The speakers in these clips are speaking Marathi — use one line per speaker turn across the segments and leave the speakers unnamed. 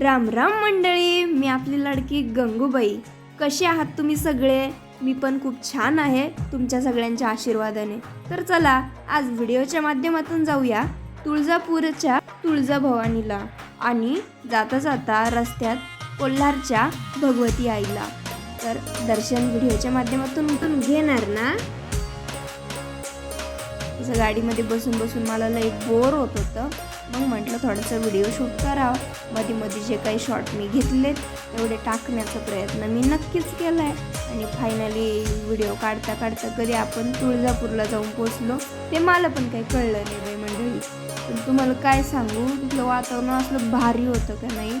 राम राम मंडळी मी आपली लाडकी गंगूबाई. कसे आहात तुम्ही सगळे? मी पण खूप छान आहे तुमच्या सगळ्यांच्या आशीर्वादाने. तर चला आज व्हिडिओच्या माध्यमातून जाऊया तुळजापूरच्या तुळजाभवानीला आणि जाता जाता रस्त्यात कोल्हारच्या भगवती आईला. तर दर्शन व्हिडिओच्या माध्यमातून घेणार ना? असं गाडीमध्ये बसून बसून मला लई बोर होत होतं. मग म्हटलं थोडंसं व्हिडिओ शूट करावं. मध्ये मध्ये जे काही शॉट मी घेतलेत तेवढे टाकण्याचा प्रयत्न मी नक्कीच केला आहे आणि फायनली व्हिडिओ काढता काढता कधी आपण तुळजापूरला जाऊन पोचलो ते मला पण काही कळलं नाही बाई मंडळी. पण तुम्हाला काय सांगू? तिथलं वातावरण असलं भारी होतं का नाही?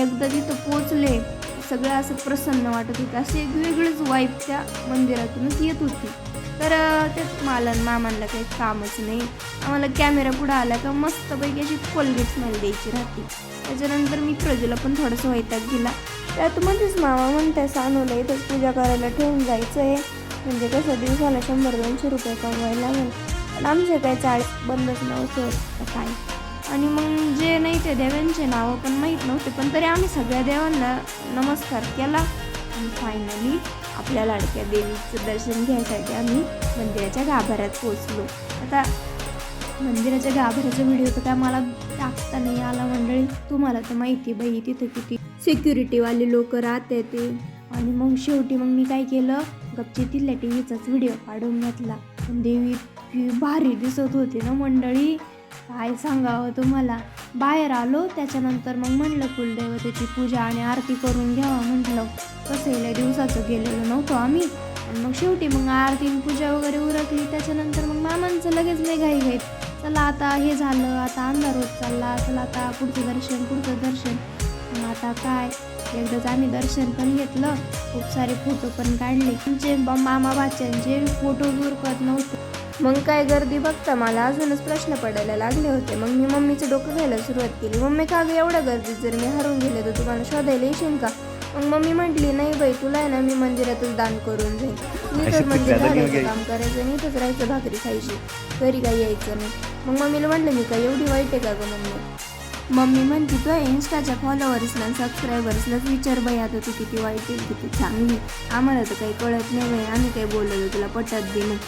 एकदा तिथं पोचले सगळं असं प्रसन्न वाटत होतं. अशी एक वेगळीच वाईफ त्या मंदिरातूनच येत होती. तर ते मला मामांना काही कामच नाही. आम्हाला कॅमेरा पुढं आला का मस्तपैकी अशी कोलगेट स्मेल द्यायची राहते. त्याच्यानंतर मी प्रजूला पण थोडंसं वैताग दिला. त्यात मध्येच मामा म्हणताय सानूला इथंच पूजा करायला ठेवून जायचं आहे म्हणजे कसं दिवसाला शंभर दोनशे रुपये कमवायला लागेल पण आमचे काय चाळ बंदच नव्हतं काय? आणि मग जे नाही ते देवांचे नावं पण माहीत नव्हते पण तरी आम्ही सगळ्या देवांना नमस्कार केला. आणि फायनली आपल्या लाडक्या देवीचं दर्शन घ्यायसाठी आम्ही मंदिराच्या गाभाऱ्यात पोचलो आता मंदिराच्या गाभाऱ्याचा व्हिडिओ तर काय मला टाकता नाही आला मंडळी. तुम्हाला तर माहिती आहे बाई तिथं किती सिक्युरिटीवाले लोक राहते ते. आणि मग शेवटी मग मी काय केलं? गपची टी व्हीचाच व्हिडिओ काढून घेतला. देवी इतकी भारी दिसत होती ना मंडळी. काय सांगावं तुम्हाला? बाहेर आलो त्याच्यानंतर मग म्हणलं कुलदेवतेची पूजा आणि आरती करून घ्यावा म्हटलं. कसं येल्या दिवसाचं गेलेलो नव्हतो आम्ही. आणि मग शेवटी मग आरती पूजा वगैरे उरकली. त्याच्यानंतर मग मामांचं लगेच नाही घाई घाईत. चला आता हे झालं आता अंधार होत चालला. चला आता पुढचं दर्शन पुढचं दर्शन. मग आता काय? एकदाच आम्ही दर्शन पण घेतलं. खूप सारे फोटो पण काढले. आमचे मामा बाच्यांचे फोटो उरकत नव्हते. मग काय गर्दी बघता मला अजूनच प्रश्न पडायला लागले होते. मग मी मम्मीचं डोकं घ्यायला सुरुवात केली. मम्मी का गं एवढ्या गर्दीत? जर मी हरून गेले तर तुम्हाला शोधायला येशील का? मग मम्मी म्हटली नाही बाई तुला आहे ना मी मंदिरातच दान करून जाईन मी तर मंदिर घालायचं काम करायचं आणि इथंच राहायचं भाकरी खायची. घरी काही यायचं नाही. मग मम्मीला म्हटलं मी काय एवढी वाईट आहे का गं मम्मी? मम्मी म्हणते तू इंस्टाच्या फॉलोअर्सला सबस्क्रायबर्सलाच विचार बाई आता तू किती वाईट आहे किती चांगली आम्हाला तर काही कळत नाही बाई आम्ही काही बोललो तुला पटत बी नाही.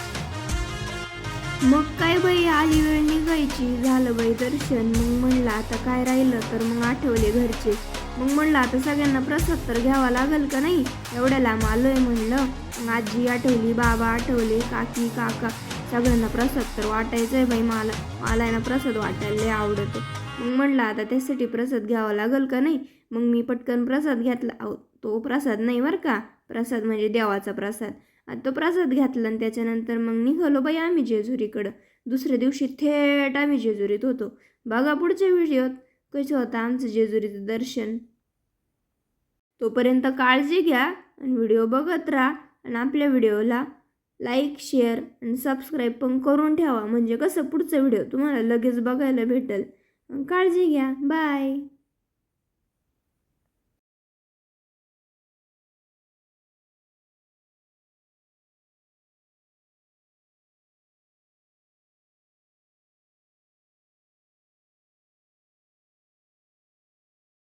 मग काय बाई आली वेळ निघायची. झालं बाई दर्शन. मग म्हणलं आता काय राहिलं? तर मग आठवले घरचे. मग म्हणलं आता सगळ्यांना प्रसाद तर घ्यावा लागेल का नाही? एवढ्या लांब आलोय म्हणलं. आजी आठवली बाबा आठवले काकी काका. सगळ्यांना प्रसाद तर वाटायचं आहे बाई मला. मला आहे ना प्रसाद वाटायला लय मग म्हणलं आता त्यासाठी प्रसाद घ्यावा लागेल का नाही? मग मी पटकन प्रसाद घेतला. अहो तो प्रसाद नाही बरं का? प्रसाद म्हणजे देवाचा प्रसाद. तो प्रसाद घातला आणि त्याच्यानंतर मग निघालो बाई आम्ही जेजुरीकडं. दुसऱ्या दिवशी थेट आम्ही जेजुरीत होतो. बघा पुढच्या व्हिडिओत कसं होतं आमचं जेजुरीचं दर्शन. तोपर्यंत काळजी घ्या आणि व्हिडिओ बघत राहा आणि आपल्या व्हिडिओला लाईक शेअर आणि सबस्क्राईब पण करून ठेवा. म्हणजे कसं पुढचा व्हिडिओ तुम्हाला लगेच बघायला भेटेल. काळजी घ्या. बाय.